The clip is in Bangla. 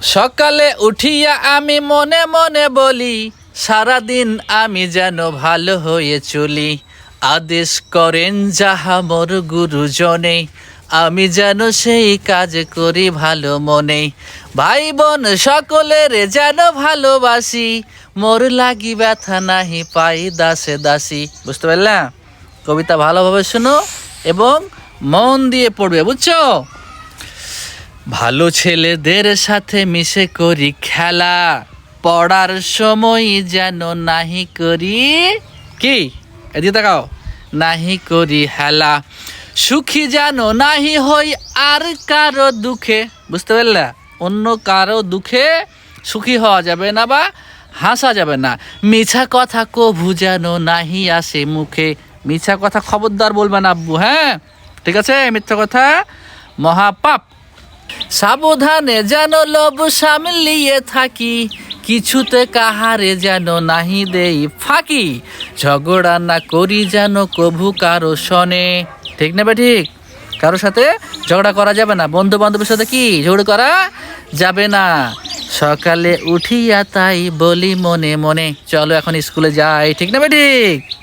সকালে উঠিয়া আমি মনে মনে বলি, সারাদিন আমি যেন ভালো হয়ে চলি। আদেশ করেন যাহা মোর গুরুজনে, আমি যেন সেই কাজ করি ভালো মনে। ভাই বোন সকলের যেন ভালোবাসি, মোর লাগি ব্যথা নাহি পাই দাসে দাসী। বুঝতে পারলাম কবিতা ভালোভাবে শোনো এবং মন দিয়ে পড়বে, বুঝছ? ভালো ছেলেদের সাথে মিশে করি খেলা। পড়ার সময় যেন নাহি করি। কি? এদিকে তাকাও। নাহি করি হেলা। সুখী যেন নাহি হই আর কারও দুঃখে। বুঝতে পারলা? অন্য কারও দুঃখে সুখী হওয়া যাবে না বা হাসা যাবে না। মিছা কথা কভু যেন নাহি আসে মুখে। মিছা কথা খবরদার বলবে না আব্বু হ্যাঁ? ঠিক আছে? মিথ্যা কথা? মহাপাপ। সাবধানে যেন লোভ সামলিয়ে থাকি, কিছুতে কাহারে যেন নাহি দেই ফাঁকি, ঝগড়া না করি যেন কভু কারও শনে। ঠিক না ঠিক? কারোর সাথে ঝগড়া করা যাবে না। বন্ধু বান্ধবের সাথে কি ঝগড়া করা যাবে না? সকালে উঠিয়া তাই বলি মনে মনে। চলো এখন স্কুলে যাই। ঠিক না ঠিক?